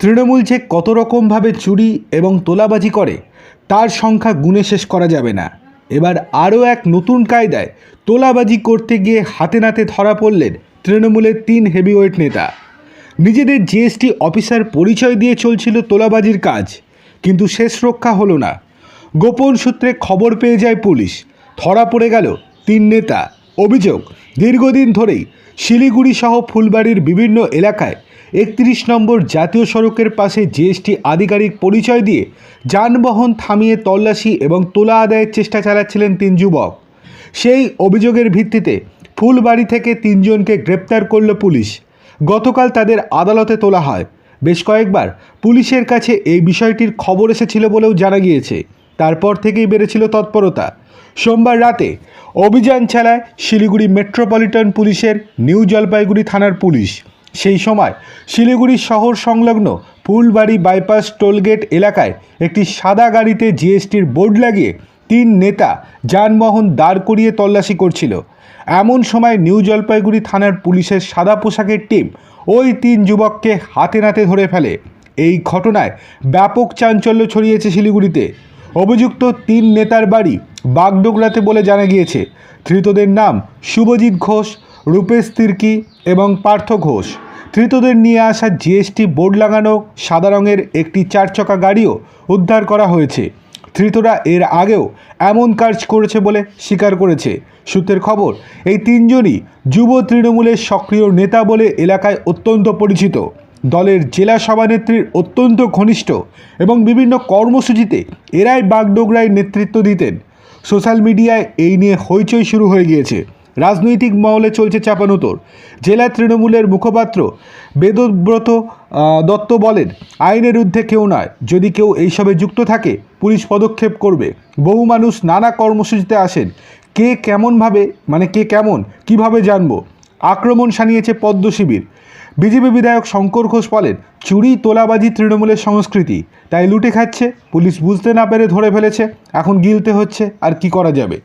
তৃণমূল যে কত রকমভাবে চুরি এবং তোলাবাজি করে, তার সংখ্যা গুণে শেষ করা যাবে না। এবার আরও এক নতুন কায়দায় তোলাবাজি করতে গিয়ে হাতে নাতে ধরা পড়লেন তৃণমূলের তিন হেভিওয়েট নেতা। নিজেদের জিএসটি অফিসার পরিচয় দিয়ে চলছিল তোলাবাজির কাজ, কিন্তু শেষ রক্ষা হলো না। গোপন সূত্রে খবর পেয়ে যায় পুলিশ। ধরা পড়ে গেল তিন নেতা। অভিযোগ, দীর্ঘদিন ধরেই শিলিগুড়ি সহ ফুলবাড়ির বিভিন্ন এলাকায় একত্রিশ নম্বর জাতীয় সড়কের পাশে জিএসটি আধিকারিক পরিচয় দিয়ে যানবাহন থামিয়ে তল্লাশি এবং তোলা আদায়ের চেষ্টা চালাচ্ছিলেন তিন যুবক। সেই অভিযোগের ভিত্তিতে ফুলবাড়ি থেকে তিনজনকে গ্রেপ্তার করল পুলিশ। গতকাল তাদের আদালতে তোলা হয়। বেশ কয়েকবার পুলিশের কাছে এই বিষয়টির খবর এসেছিল বলেও জানা গিয়েছে। তারপর থেকেই বেড়েছিল তৎপরতা। সোমবার রাতে অভিযান চালায় শিলিগুড়ি মেট্রোপলিটন পুলিশের নিউ জলপাইগুড়ি থানার পুলিশ। সেই সময় শিলিগুড়ি শহর সংলগ্ন ফুলবাড়ি বাইপাস টোলগেট এলাকায় একটি সাদা গাড়িতে জিএসটির বোর্ড লাগিয়ে তিন নেতা যানবাহন দাঁড় করিয়ে তল্লাশি করছিল। এমন সময় নিউ জলপাইগুড়ি থানার পুলিশের সাদা পোশাকের টিম ওই তিন যুবককে হাতে নাতে ধরে ফেলে। এই ঘটনায় ব্যাপক চাঞ্চল্য ছড়িয়েছে শিলিগুড়িতে। অভিযুক্ত তিন নেতার বাড়ি বাগডোগরাতে বলে জানা গিয়েছে। ধৃতদের নাম শুভজিৎ ঘোষ রূপেশ তির্কি এবং পার্থ ঘোষ। ধৃতদের নিয়ে আসা জিএসটি বোর্ড লাগানো সাদা রঙের একটি চারচাকা গাড়িও উদ্ধার করা হয়েছে। ধৃতরা এর আগেও এমন কাজ করেছে বলে স্বীকার করেছে। সূত্রের খবর, এই তিনজনই যুব তৃণমূলের সক্রিয় নেতা বলে এলাকায় অত্যন্ত পরিচিত। দলের জেলা সভানেত্রীর অত্যন্ত ঘনিষ্ঠ এবং বিভিন্ন কর্মসূচিতে এরাই বাগডোগরায় নেতৃত্ব দিতেন। সোশ্যাল মিডিয়ায় এই নিয়ে হইচই শুরু হয়ে গিয়েছে। রাজনৈতিক মহলে চলছে চাপানোতর জেলা তৃণমূলের মুখপাত্র বেদব্রত দত্ত বলেন, আইনের ঊর্ধ্বে কেউ নয়। যদি কেউ এইসবে যুক্ত থাকে, পুলিশ পদক্ষেপ করবে। বহু মানুষ নানা কর্মসূচিতে আসেন। কে কেমনভাবে মানে কে কেমন, কীভাবে জানব? আক্রমণ সানিয়েছে পদ্ম শিবির। বিজেপি বিধায়ক শঙ্কর ঘোষ বলেন, চুরি, তোলাবাজি তৃণমূলের সংস্কৃতি। তাই লুটে খাচ্ছে, পুলিশ বুঝতে না পেরে ধরে ফেলেছে। এখন গিলতে হচ্ছে, আর কি করা যাবে?